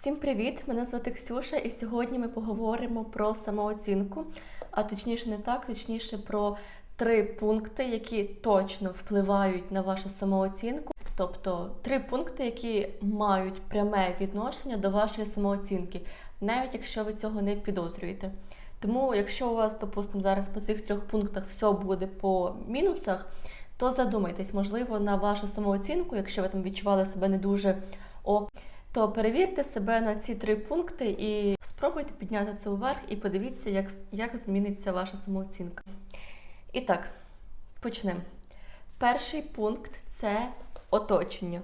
Всім привіт! Мене звати Ксюша, і сьогодні ми поговоримо про самооцінку, а точніше не так, точніше про три пункти, які точно впливають на вашу самооцінку. Тобто три пункти, які мають пряме відношення до вашої самооцінки, навіть якщо ви цього не підозрюєте. Тому, якщо у вас, допустимо, зараз по цих трьох пунктах все буде по мінусах, то задумайтесь, можливо, на вашу самооцінку, якщо ви там відчували себе не дуже ок, то перевірте себе на ці три пункти і спробуйте підняти це вверх і подивіться, як, як зміниться ваша самооцінка. І так, почнемо. Перший пункт це оточення.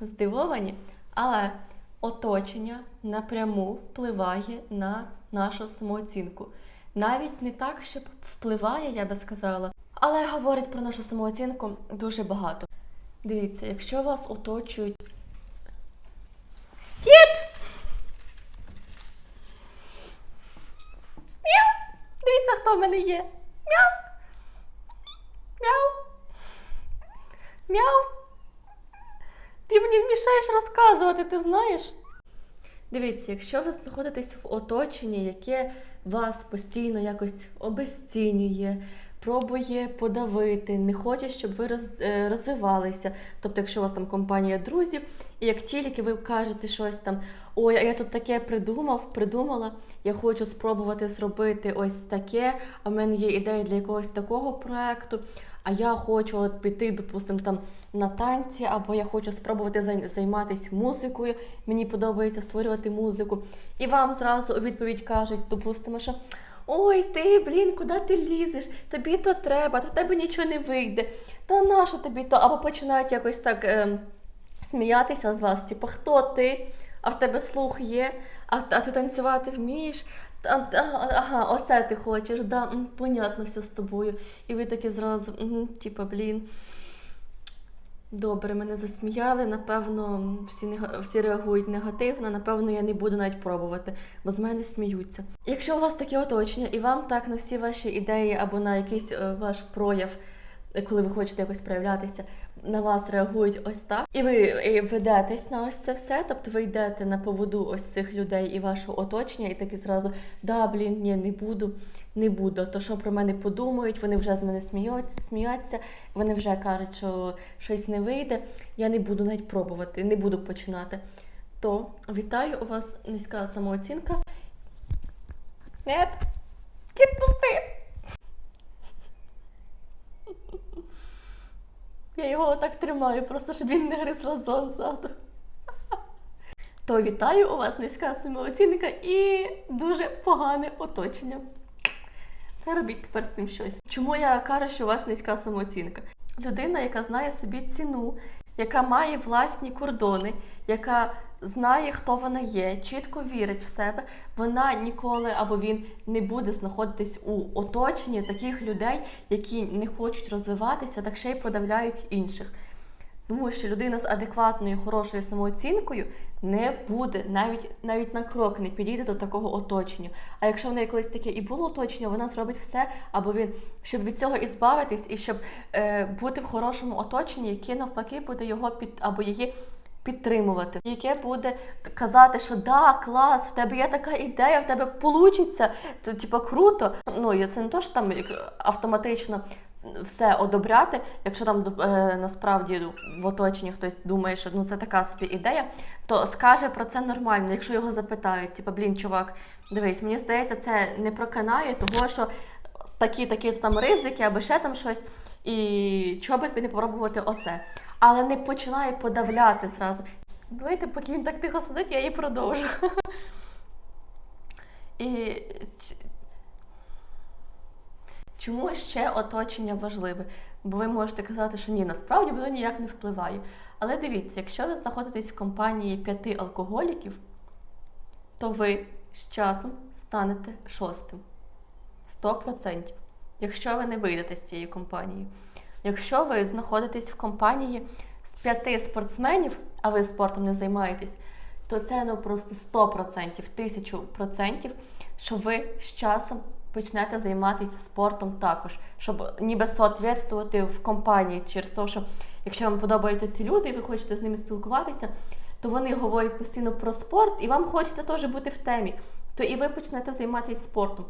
Здивовані, але оточення напряму впливає на нашу самооцінку. Навіть не так, що впливає, я би сказала, але говорить про нашу самооцінку дуже багато. Дивіться, якщо вас оточують Кіт! Мяу! Дивіться, хто в мене є. Мяу! Мяу! Мяу! Ти мені мішаєш розказувати, ти знаєш? Дивіться, якщо ви знаходитесь в оточенні, яке вас постійно якось обесцінює, пробує подавити, не хоче, щоб ви е, розвивалися. Тобто, якщо у вас там компанія друзів, і як тільки ви кажете щось там, ой, а я тут таке придумав, придумала, я хочу спробувати зробити ось таке, а в мене є ідея для якогось такого проекту. А я хочу от піти, допустимо, там на танці, або я хочу спробувати займатися музикою. Мені подобається створювати музику. І вам зразу у відповідь кажуть, допустимо, що ой, ти, блін, куди ти лізеш? Тобі то треба, то в тебе нічого не вийде. Та нащо тобі то? Або починають якось так ем, сміятися з вас, типу, хто ти? А в тебе слух є, а, а ти танцювати вмієш? Та- та- Ага, оце ти хочеш, да, понятно все з тобою. І ви такі зразу, типа, блін. Добре, мене засміяли. Напевно, всі нега- всі реагують негативно. Напевно, я не буду навіть пробувати, бо з мене сміються. Якщо у вас таке оточення, і вам так на всі ваші ідеї або на якийсь е, ваш прояв, е, коли ви хочете якось проявлятися, на вас реагують ось так, і ви ведетесь на ось це все. Тобто ви йдете на поводу ось цих людей і вашого оточення, і такі зразу да, блін, ні, не буду, не буду. То що про мене подумають, вони вже з мене сміються, сміються, вони вже кажуть, що щось не вийде. Я не буду навіть пробувати, не буду починати. То вітаю, у вас низька самооцінка. Нет, кіт Я його отак тримаю, просто щоб він не гриз вазон ззаду. То вітаю, у вас низька самооцінка і дуже погане оточення. Не робіть тепер з цим щось. Чому я кажу, що у вас низька самооцінка? Людина, яка знає собі ціну, яка має власні кордони, яка знає, хто вона є, чітко вірить в себе, вона ніколи або він не буде знаходитись у оточенні таких людей, які не хочуть розвиватися, так ще й подавляють інших. Тому що людина з адекватною, хорошою самооцінкою не буде навіть навіть на крок не підійде до такого оточення. А якщо в неї колись таке і було оточення, вона зробить все, або він щоб від цього ізбавитись, і щоб е, бути в хорошому оточенні, яке навпаки буде його під або її підтримувати, яке буде казати, що да, клас, в тебе є така ідея, в тебе получиться, це типа круто. Ну і це не то, що там автоматично все одобряти, якщо там е, насправді в оточенні хтось думає, що ну це така собі ідея, то скаже про це нормально, якщо його запитають, типа, блін, чувак, дивись, мені здається, це не проканає, того що такі такі там ризики або ще там щось, і чого тобі не попробувати оце. Але не починає подавляти зразу. Давайте, поки він так тихо сидить, я її продовжу. І Чому ще оточення важливе? Бо ви можете казати, що ні, насправді воно ніяк не впливає. Але дивіться, якщо ви знаходитесь в компанії п'яти алкоголіків, то ви з часом станете шостим. 100%. Якщо ви не вийдете з цієї компанії. Якщо ви знаходитесь в компанії з п'яти спортсменів, а ви спортом не займаєтесь, то це ну просто 100%, 1000%, що ви з часом почнете займатися спортом також, щоб ніби соответствувати в компанії через те, що якщо вам подобаються ці люди і ви хочете з ними спілкуватися, то вони говорять постійно про спорт, і вам хочеться теж бути в темі, то і ви почнете займатися спортом.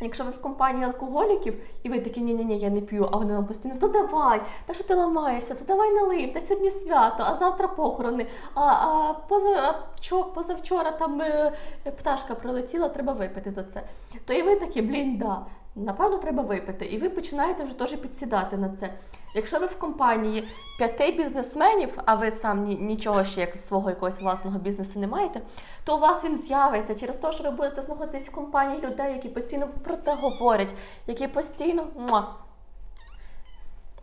Якщо ви в компанії алкоголіків, і ви такі ні ні ні я не п'ю, а вони вам постійно, то давай, та що ти ламаєшся, то давай налий, та сьогодні свято, а завтра похорони, а, а, поза, а вчо- позавчора там е, пташка прилетіла, треба випити за це. То і ви такі, блін, да, напевно, треба випити. І ви починаєте вже теж підсідати на це. Якщо ви в компанії п'яти бізнесменів, а ви сам ні, нічого ще як свого якогось власного бізнесу не маєте, то у вас він з'явиться. Через те, що ви будете знаходитись в компанії людей, які постійно про це говорять, які постійно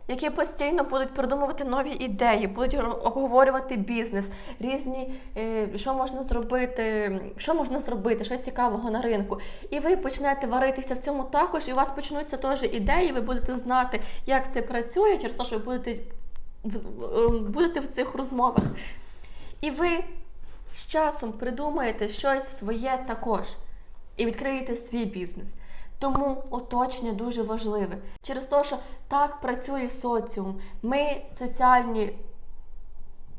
які постійно будуть придумувати нові ідеї, будуть обговорювати бізнес, різні, е, що можна зробити, що можна зробити, що цікавого на ринку. І ви почнете варитися в цьому також, і у вас почнуться теж ідеї, ви будете знати, як це працює, через те, що ви будете, в- будете в цих розмовах. І ви з часом придумаєте щось своє також і відкриєте свій бізнес. Тому оточення дуже важливе. Через те, що так працює соціум. Ми соціальні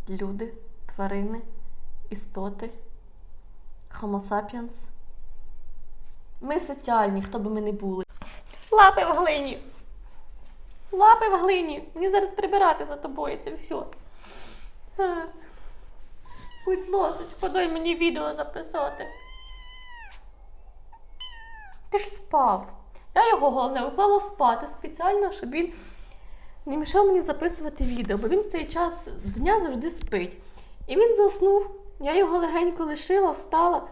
люди, тварини, істоти, Homo sapiens. Ми соціальні, хто би ми не були. Лапи в глині. Лапи в глині. Мені зараз прибирати за тобою це все. Будь ласка, дай мені відео записати. Ти ж спав. Я його головне уклала спати спеціально, щоб він не мішав мені записувати відео, бо він в цей час дня завжди спить. І він заснув. Я його легенько лишила, встала,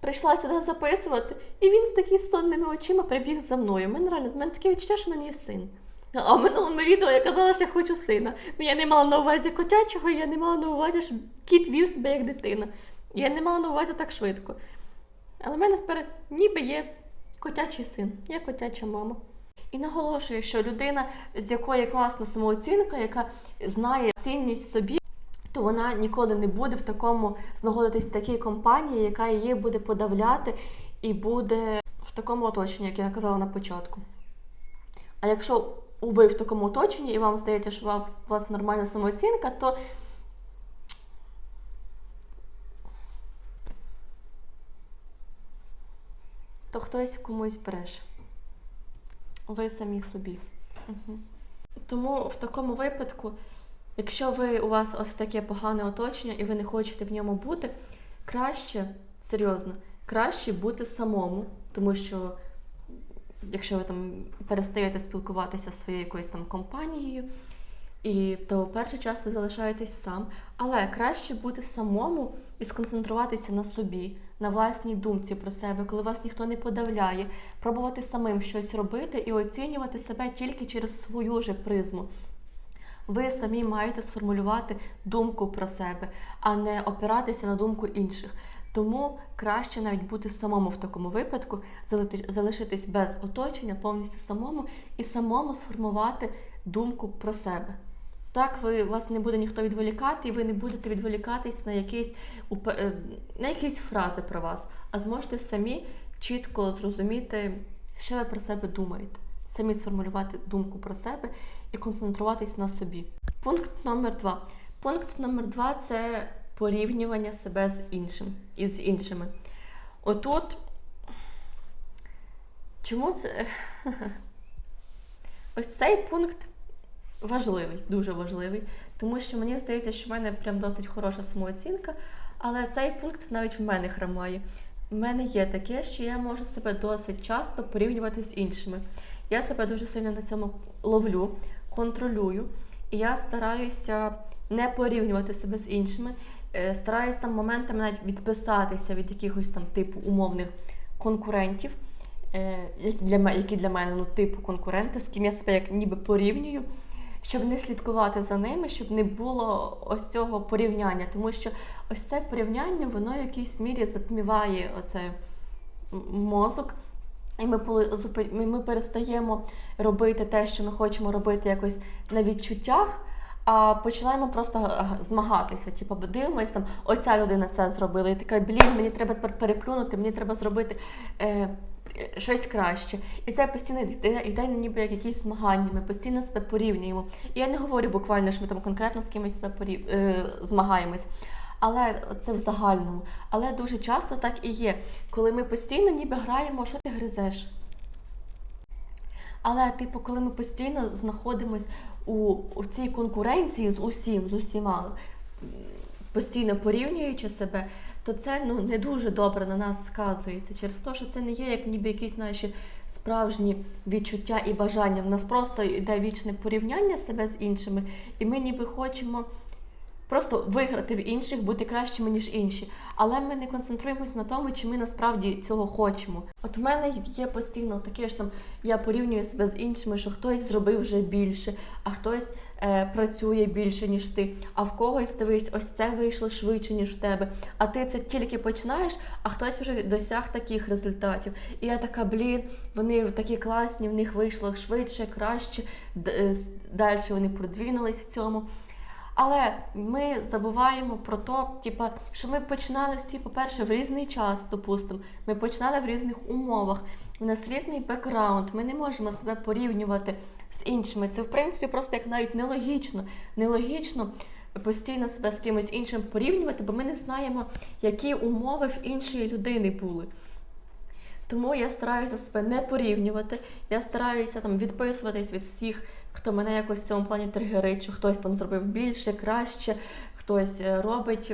прийшла сюди записувати, і він з такими сонними очима прибіг за мною. У мене реально в мене таке відчуття, що в мене є син. А в минулому відео я казала, що я хочу сина. Ну я не мала на увазі котячого, я не мала на увазі, щоб кіт вів себе як дитина. Я не мала на увазі так швидко. Але в мене тепер ніби є котячий син, є котяча мама. І наголошую, що людина, з якої класна самооцінка, яка знає цінність собі, то вона ніколи не буде в такому знаходитись в такій компанії, яка її буде подавляти і буде в такому оточенні, як я казала на початку. А якщо ви в такому оточенні і вам здається, що у вас нормальна самооцінка, то то хтось комусь бреше. Ви самі собі. Угу. Тому в такому випадку, якщо ви у вас ось таке погане оточення і ви не хочете в ньому бути, краще, серйозно, краще бути самому, тому що якщо ви там перестаєте спілкуватися зі своєю якоюсь там компанією, і то перший час ви залишаєтесь сам. Але краще бути самому і сконцентруватися на собі, на власній думці про себе, коли вас ніхто не подавляє, пробувати самим щось робити і оцінювати себе тільки через свою же призму. Ви самі маєте сформулювати думку про себе, а не опиратися на думку інших. Тому краще навіть бути самому в такому випадку, залишитись без оточення, повністю самому і самому сформувати думку про себе. Так, ви вас не буде ніхто відволікати, і ви не будете відволікатись на якісь е, на якісь фрази про вас, а зможете самі чітко зрозуміти, що ви про себе думаєте, самі сформулювати думку про себе і концентруватись на собі. Пункт номер два. Пункт номер два це порівнювання себе з іншим і з іншими. Отут. Чому це? Ось цей пункт важливий, дуже важливий, тому що мені здається, що в мене прям досить хороша самооцінка, але цей пункт навіть в мене хромає. В мене є таке, що я можу себе досить часто порівнювати з іншими. Я себе дуже сильно на цьому ловлю, контролюю, і я стараюся не порівнювати себе з іншими. Е, Стараюсь там моментами навіть відписатися від якихось там типу умовних конкурентів, е, які для мене, які для мене ну, типу конкуренти, з ким я себе як ніби порівнюю, щоб не слідкувати за ними, щоб не було ось цього порівняння. Тому що ось це порівняння, воно в якійсь мірі затміває оце мозок. І ми, ми- перестаємо робити те, що ми хочемо робити якось на відчуттях, а починаємо просто змагатися. Типу, дивимось там, оця людина це зробила. І така, блін, мені треба тепер переплюнути, мені треба зробити. Е, Щось краще. І це постійно йде, йде ніби як якісь змагання, ми постійно себе порівнюємо. І я не говорю буквально, що ми там конкретно з кимось себе порів... е, змагаємось. Але це в загальному. Але дуже часто так і є, коли ми постійно ніби граємо, що ти гризеш. Але, типу, коли ми постійно знаходимось у, у цій конкуренції з усім, з усіма, постійно порівнюючи себе, то це ну, не дуже добре на нас сказується через те, що це не є як ніби якісь наші справжні відчуття і бажання. В нас просто йде вічне порівняння себе з іншими, і ми ніби хочемо просто виграти в інших, бути кращими, ніж інші. Але ми не концентруємось на тому, чи ми насправді цього хочемо. От в мене є постійно таке ж там, я порівнюю себе з іншими, що хтось зробив вже більше, а хтось працює більше, ніж ти. А в когось дивись, ось це вийшло швидше, ніж в тебе. А ти це тільки починаєш, а хтось вже досяг таких результатів. І я така, блін, вони такі класні, в них вийшло швидше, краще, далі вони продвинулись в цьому. Але ми забуваємо про те, типа, що ми починали всі, по-перше, в різний час, допустимо. Ми починали в різних умовах. У нас різний бекграунд. Ми не можемо себе порівнювати з іншими. Це, в принципі, просто як навіть нелогічно. Нелогічно постійно себе з кимось іншим порівнювати, бо ми не знаємо, які умови в іншої людини були. Тому я стараюся себе не порівнювати. Я стараюся там відписуватись від всіх, хто мене якось в цьому плані тригерить, що хтось там зробив більше, краще, хтось е, робить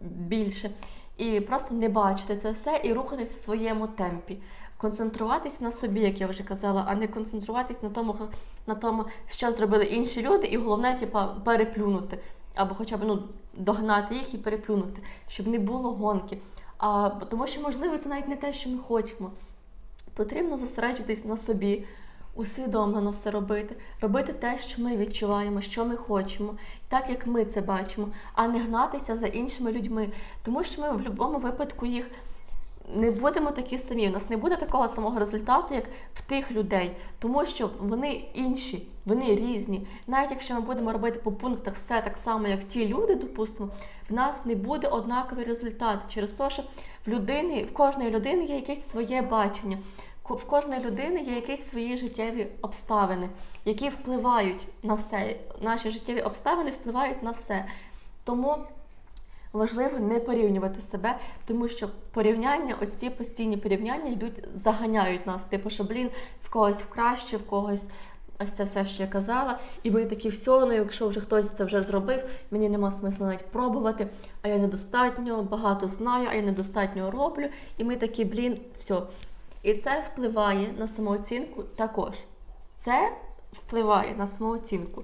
більше. І просто не бачити це все і рухатись в своєму темпі. Концентруватись на собі, як я вже казала, а не концентруватись на тому, на тому, що зробили інші люди, і головне, типа, переплюнути. Або хоча б ну, догнати їх і переплюнути, щоб не було гонки. А, тому що, можливо, це навіть не те, що ми хочемо. Потрібно зосереджуватись на собі, усвідомлено все робити, робити те, що ми відчуваємо, що ми хочемо, так як ми це бачимо, а не гнатися за іншими людьми. Тому що ми в будь-якому випадку їх не будемо такі самі. У нас не буде такого самого результату, як в тих людей, тому що вони інші, вони різні. Навіть якщо ми будемо робити по пунктах все так само, як ті люди, допустимо, в нас не буде однаковий результат через те, що в людини, в кожної людини є якесь своє бачення. В кожної людини є якісь свої життєві обставини, які впливають на все. Наші життєві обставини впливають на все. Тому важливо не порівнювати себе, тому що порівняння, ось ці постійні порівняння йдуть, заганяють нас. Типу, що блін, в когось краще, в когось ось це все, що я казала. І ми такі, все, ну якщо вже хтось це вже зробив, мені нема смисла навіть пробувати, а я недостатньо багато знаю, а я недостатньо роблю. І ми такі, блін, все. І це впливає на самооцінку також. Це впливає на самооцінку.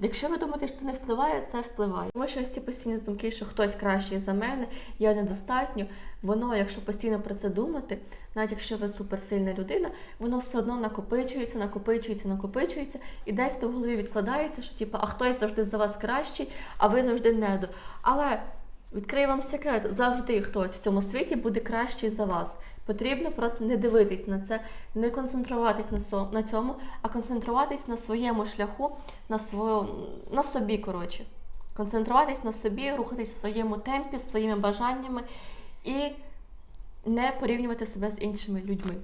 Якщо ви думаєте, що це не впливає, це впливає. Тому що ось ці постійні думки, що хтось кращий за мене, я недостатньо, воно, якщо постійно про це думати, навіть якщо ви суперсильна людина, воно все одно накопичується, накопичується, накопичується, і десь то в голові відкладається, що типу, а хтось завжди за вас кращий, а ви завжди недо. Але відкрию вам секрет, завжди хтось в цьому світі буде кращий за вас. Потрібно просто не дивитись на це, не концентруватись на цьому, а концентруватись на своєму шляху, на своєму, на собі, коротше. Концентруватись на собі, рухатись в своєму темпі, своїми бажаннями і не порівнювати себе з іншими людьми.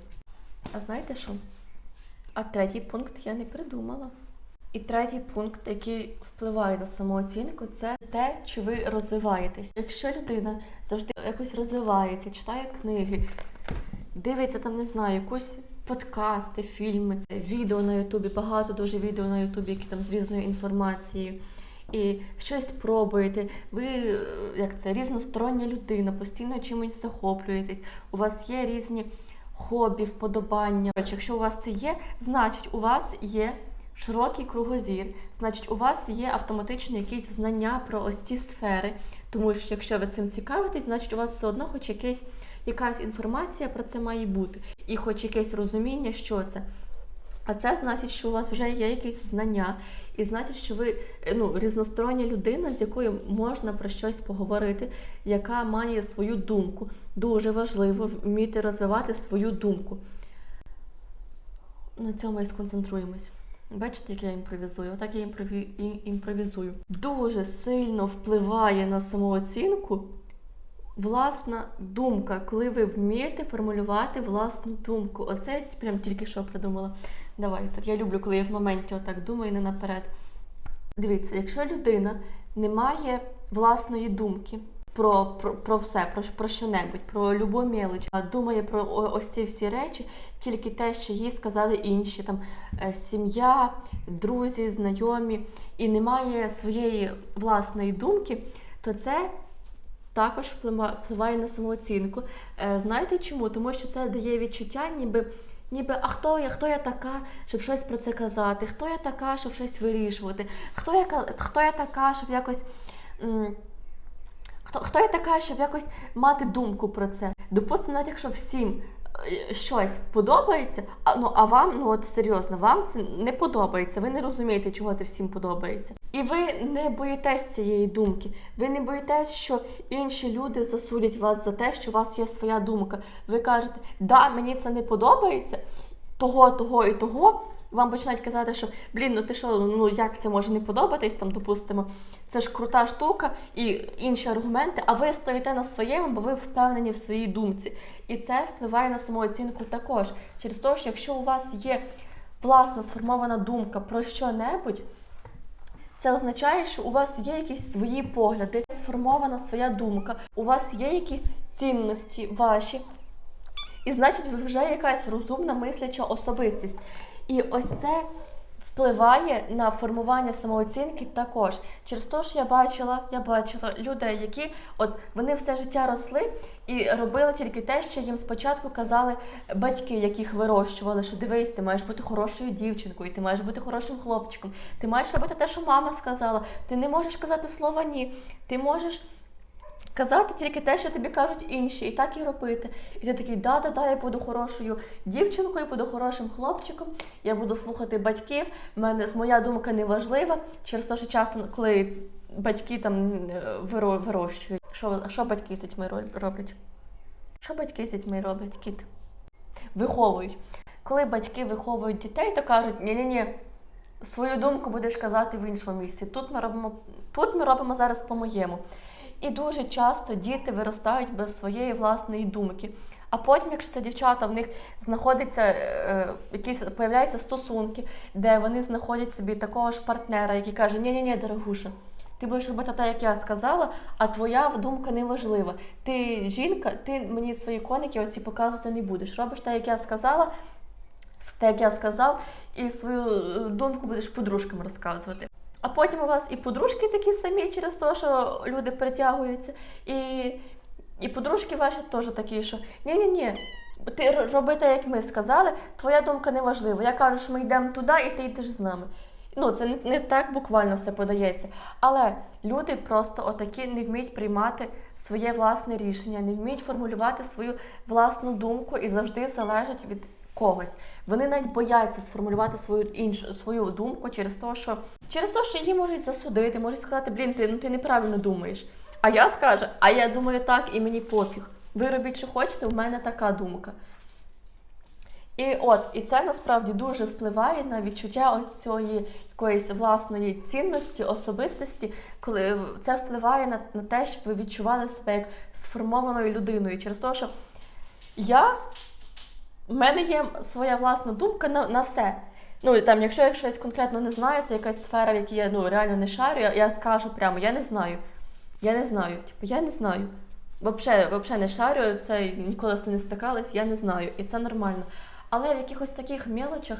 А знаєте що? А третій пункт я не придумала. І третій пункт, який впливає на самооцінку, це те, чи ви розвиваєтесь. Якщо людина завжди якось розвивається, читає книги, дивиться там, не знаю, якусь подкасти, фільми, відео на Ютубі, багато дуже відео на Ютубі, які там з різною інформацією. І щось пробуєте, ви е, як це різностороння людина, постійно чимось захоплюєтесь, у вас є різні хобі, вподобання. Якщо у вас це є, значить у вас є широкий кругозір, значить у вас є автоматично якісь знання про ось ці сфери. Тому що якщо ви цим цікавитесь, значить у вас все одно хоч якесь, якась інформація про це має бути, і хоч якесь розуміння, що це. А це значить, що у вас вже є якісь знання, і значить, що ви е, ну, різностороння людина, з якою можна про щось поговорити, яка має свою думку. Дуже важливо вміти розвивати свою думку. На цьому і сконцентруємось. Бачите, як я імпровізую? Отак я імпрові... імпровізую. Дуже сильно впливає на самооцінку власна думка, коли ви вмієте формулювати власну думку. Оце я прям тільки що придумала. Давайте. Я люблю, коли я в моменті отак думаю не наперед. Дивіться, якщо людина не має власної думки про, про, про все, про, про що-небудь, про любу мелоч, а думає про ось ці всі речі, тільки те, що їй сказали інші, там е, сім'я, друзі, знайомі, і не має своєї власної думки, то це також впливає на самооцінку. Е, Знаєте чому? Тому що це дає відчуття, ніби. Ніби, а хто я, хто я така, щоб щось про це казати? Хто я така, щоб щось вирішувати? Хто я, хто я така, щоб якось. Хто, хто я така, щоб якось мати думку про це? Допустимо, навіть якщо всім щось подобається, а, ну, а вам, ну от серйозно, вам це не подобається, ви не розумієте, чого це всім подобається. І ви не боїтесь цієї думки. Ви не боїтесь, що інші люди засудять вас за те, що у вас є своя думка. Ви кажете, да, мені це не подобається, того, того і того. Вам починають казати, що блін, ну ти що, ну як це може не подобатись, там, допустимо, це ж крута штука і інші аргументи, а ви стоїте на своєму, бо ви впевнені в своїй думці. І це впливає на самооцінку також. Через те, що якщо у вас є власна сформована думка про що-небудь, це означає, що у вас є якісь свої погляди, сформована своя думка, у вас є якісь цінності ваші, і значить, ви вже якась розумна мисляча особистість. І ось це впливає на формування самооцінки також. Через те, що я бачила, я бачила людей, які от вони все життя росли і робили тільки те, що їм спочатку казали батьки, яких вирощували, що дивись, ти маєш бути хорошою дівчинкою, ти маєш бути хорошим хлопчиком, ти маєш робити те, що мама сказала, ти не можеш казати слова ні, ти можеш. Казати тільки те, що тобі кажуть інші, і так і робити. І ти такий, да, да, да, я буду хорошою дівчинкою, буду хорошим хлопчиком, я буду слухати батьків. мене моя думка не важлива. Через те, що часто, коли батьки там е, вирощують, що, що батьки з дітьми роблять? Що батьки з дітьми роблять, кіт? Виховують. Коли батьки виховують дітей, то кажуть, ні-ні-ні, свою думку будеш казати в іншому місці. Тут ми робимо, тут ми робимо зараз по-моєму. І дуже часто діти виростають без своєї власної думки. А потім, якщо це дівчата, в них знаходяться е, якісь появляються стосунки, де вони знаходять собі такого ж партнера, який каже: ні ні ні дорогуша, ти будеш робити так, як я сказала, а твоя думка не важлива. Ти жінка, ти мені свої коники оці показувати не будеш. Робиш так, як я сказала, те, як я сказав, і свою е, думку будеш подружкам розказувати. А потім у вас і подружки такі самі через те, що люди притягуються, і, і подружки ваші теж такі, що ні-ні-ні, ти роби так, як ми сказали, твоя думка не важлива. Я кажу, що ми йдемо туди, і ти йдеш з нами. Ну, це не, не так буквально все подається. Але люди просто отакі не вміють приймати своє власне рішення, не вміють формулювати свою власну думку і завжди залежать від когось. Вони навіть бояться сформулювати свою іншу свою думку через те, що через те, що її можуть засудити, можуть сказати, блін, ти ну ти неправильно думаєш. А я скажу, а я думаю так, і мені пофіг. Ви робіть, що хочете, в мене така думка. І от, і це насправді дуже впливає на відчуття цієї якоїсь власної цінності, особистості, коли це впливає на, на те, щоб ви відчували себе як сформованою людиною. Через те, що я в мене є своя власна думка на, на все. Ну, там, якщо я щось конкретно не знаю, це якась сфера, в якій я ну, реально не шарю, я, я скажу прямо, я не знаю. Я не знаю. Типу, я не знаю. Вообще, вообще не шарю, це ніколи з цим не стикалась, я не знаю. І це нормально. Але в якихось таких мелочах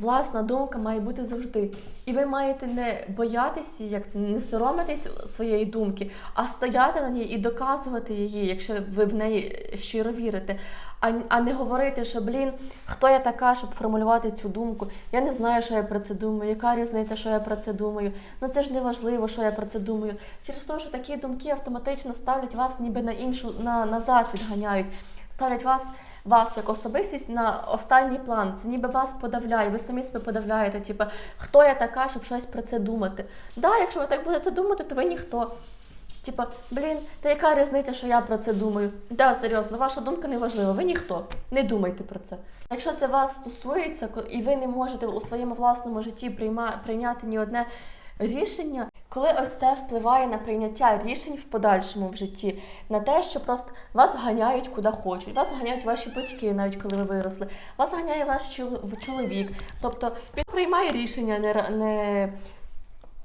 власна думка має бути завжди. І ви маєте не боятися, як це, не соромитись своєї думки, а стояти на ній і доказувати її, якщо ви в неї щиро вірите. А, а не говорити, що блін, хто я така, щоб формулювати цю думку. Я не знаю, що я про це думаю, яка різниця, що я про це думаю. Ну це ж не важливо, що я про це думаю. Через те, що такі думки автоматично ставлять вас ніби на іншу на, назад відганяють, ставлять вас. Вас як особистість на останній план. Це ніби вас подавляє, ви самі себе подавляєте. Типу, хто я така, щоб щось про це думати? Да, якщо ви так будете думати, то ви ніхто. типа, блін, та яка різниця, що я про це думаю? Да, серйозно, ваша думка не важлива. Ви ніхто. Не думайте про це. Якщо це вас стосується, і ви не можете у своєму власному житті прийма, прийняти ні одне рішення, коли ось це впливає на прийняття рішень в подальшому в житті, на те, що просто вас ганяють куди хочуть, вас ганяють ваші батьки, навіть коли ви виросли, вас ганяє ваш чол- чоловік. Тобто він приймає рішення, не, не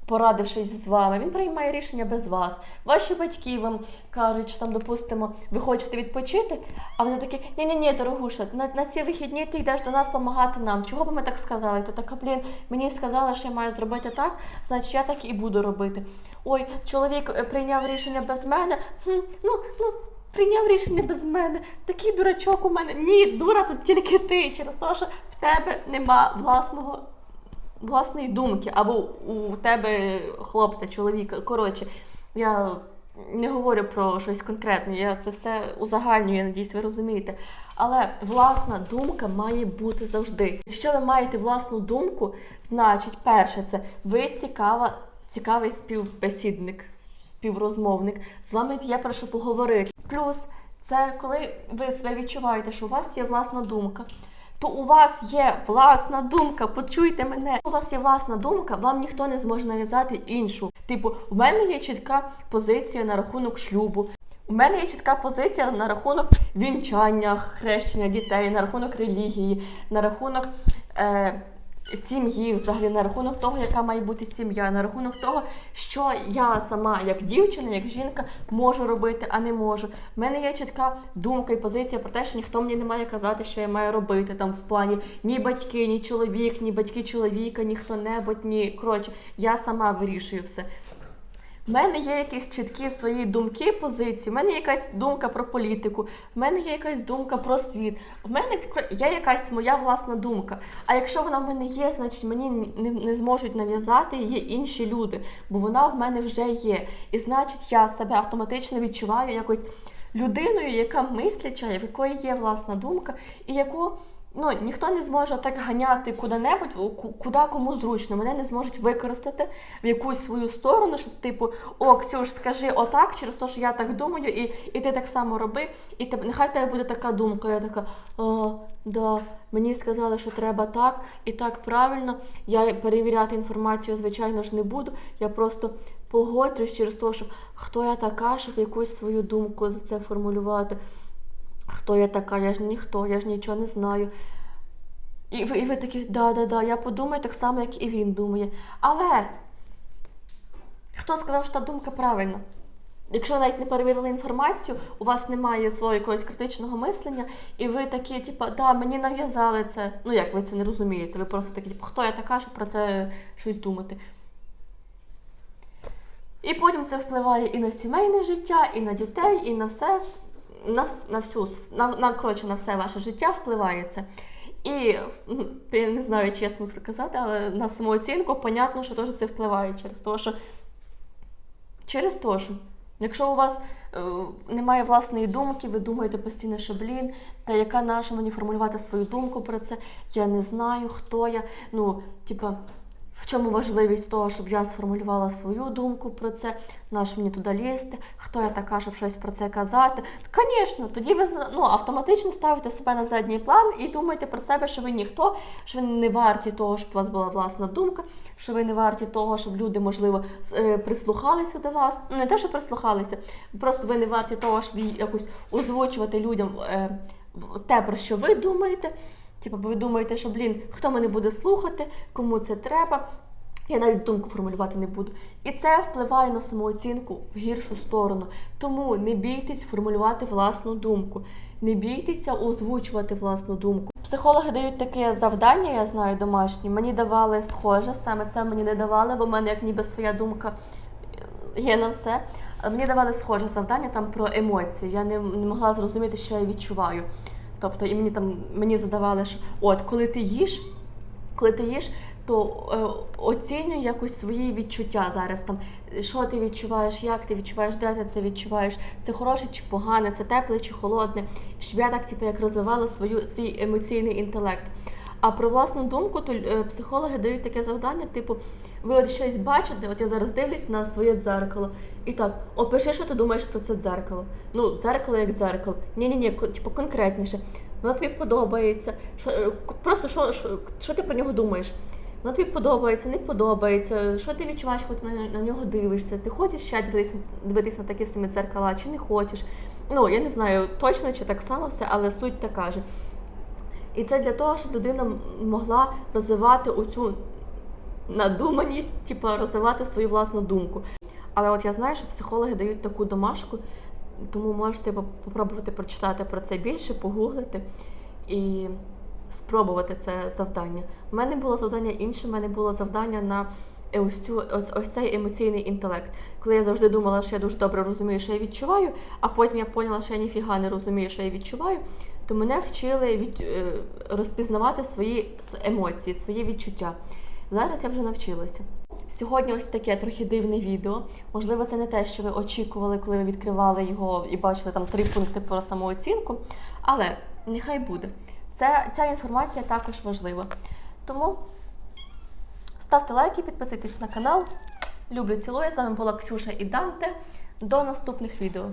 порадившись з вами, він приймає рішення без вас. Ваші батьки вам кажуть, що там, допустимо, ви хочете відпочити, а вони такі, ні-ні-ні, дорогуша, на, на ці вихідні ти йдеш до нас допомагати нам. Чого б ми так сказали? Ти така, блін, мені сказали, що я маю зробити так, значить я так і буду робити. Ой, чоловік е, прийняв рішення без мене. Хм, ну, ну. Прийняв рішення без мене. Такий дурачок у мене. Ні, дура тут тільки ти, через те, що в тебе нема власного власної думки, або у тебе хлопця, чоловіка. Коротше, я не говорю про щось конкретне, я це все узагальнюю, я надіюсь, ви розумієте. Але власна думка має бути завжди. Якщо ви маєте власну думку, значить, перше, це ви цікава, цікавий співбесідник, співрозмовник, з вами є про що поговорити. Плюс, це коли ви себе відчуваєте, що у вас є власна думка то у вас є власна думка. Почуйте мене. У вас є власна думка, вам ніхто не зможе нав'язати іншу. Типу, у мене є чітка позиція на рахунок шлюбу. У мене є чітка позиція на рахунок вінчання, хрещення дітей, на рахунок релігії, на рахунок е, сім'ї, взагалі, на рахунок того, яка має бути сім'я, на рахунок того, що я сама, як дівчина, як жінка, можу робити, а не можу. У мене є чітка думка і позиція про те, що ніхто мені не має казати, що я маю робити там в плані ні батьки, ні чоловік, ні батьки чоловіка, ні хто-небудь, ні. Коротше, я сама вирішую все. У мене є якісь чіткі свої думки, позиції, в мене є якась думка про політику, в мене є якась думка про світ, в мене є якась моя власна думка. А якщо вона в мене є, значить мені не зможуть нав'язати її інші люди, бо вона в мене вже є. І значить, я себе автоматично відчуваю якось людиною, яка мисляча, в якої є власна думка, і яку ну, ніхто не зможе так ганяти куди-небудь, куди кому зручно. Мене не зможуть використати в якусь свою сторону, щоб типу, о, Ксюш, скажи отак, через те, що я так думаю, і, і ти так само роби, і тебе, нехай в тебе буде така думка. Я така, а, да, мені сказали, що треба так і так правильно. Я перевіряти інформацію, звичайно ж, не буду. Я просто погоджуюсь через те, що хто я така, щоб якусь свою думку за це формулювати. Хто я така? Я ж ніхто, я ж нічого не знаю. І ви, і ви такі, да-да-да, я подумаю так само, як і він думає. Але хто сказав, що та думка правильна? Якщо ви навіть не перевірили інформацію, у вас немає свого якогось критичного мислення, і ви такі, типу, да, мені нав'язали це. Ну як ви це не розумієте? Ви просто такі, типу, хто я така, щоб про це щось думати? І потім це впливає і на сімейне життя, і на дітей, і на все, на, на всю на, на, коротше, на все ваше життя впливає це. І я не знаю, чи я смисл казати, але на самооцінку, понятно, що теж це впливає через те, що через те, що якщо у вас е, немає власної думки, ви думаєте постійно, що блін, та яка наша мені формулювати свою думку про це, я не знаю, хто я. Ну, типа, в чому важливість того, щоб я сформулювала свою думку про це, наш мені туди лізти, хто я така, щоб щось про це казати. Звісно, тоді ви ну, автоматично ставите себе на задній план і думаєте про себе, що ви ніхто, що ви не варті того, щоб у вас була власна думка, що ви не варті того, щоб люди, можливо, е, прислухалися до вас. Не те, що прислухалися, просто ви не варті того, щоб якось озвучувати людям е, те, про що ви думаєте. Типу, бо ви думаєте, що блін, хто мене буде слухати, кому це треба. Я навіть думку формулювати не буду. І це впливає на самооцінку в гіршу сторону. Тому не бійтесь формулювати власну думку, не бійтеся озвучувати власну думку. Психологи дають таке завдання, я знаю, домашнє. Мені давали схоже, саме це мені не давали, бо в мене як ніби своя думка є на все. Мені давали схоже завдання там про емоції. Я не, не могла зрозуміти, що я відчуваю. Тобто, і мені там мені задавали, що от коли ти їш, коли ти їш, то е, оцінюй якось свої відчуття зараз. Там що ти відчуваєш, як ти відчуваєш, де ти це відчуваєш, це хороше чи погане, це тепле чи холодне. Щоб я так, типу, як розвивала свою свій емоційний інтелект. А про власну думку, то е, психологи дають таке завдання, типу, ви от щось бачите, от я зараз дивлюсь на своє дзеркало. І так, опиши, що ти думаєш про це дзеркало. Ну, дзеркало як дзеркало. Ні-ні-ні, типу конкретніше. Воно тобі подобається. Що, е, просто що, що, що ти про нього думаєш? Воно тобі подобається, не подобається. Що ти відчуваєш, коли ти на, на нього дивишся? Ти хочеш ще дивитись, дивитись на такі самі дзеркала, чи не хочеш? Ну, я не знаю точно, чи так само все, але суть така же. І це для того, щоб людина могла розвивати оцю надуманість, типу розвивати свою власну думку. Але от я знаю, що психологи дають таку домашку, тому можете поп- попробувати прочитати про це більше, погуглити і спробувати це завдання. У мене було завдання інше, у мене було завдання на ось, цю, ось, ось цей емоційний інтелект. Коли я завжди думала, що я дуже добре розумію, що я відчуваю, а потім я поняла, що я ніфіга не розумію, що я відчуваю, то мене вчили від, е, розпізнавати свої емоції, свої відчуття. Зараз я вже навчилася. Сьогодні ось таке трохи дивне відео. Можливо, це не те, що ви очікували, коли ви відкривали його і бачили там три пункти про самооцінку. Але нехай буде. Це, ця інформація також важлива. Тому ставте лайки, підписуйтесь на канал. Люблю цілую. З вами була Ксюша і Данте. До наступних відео.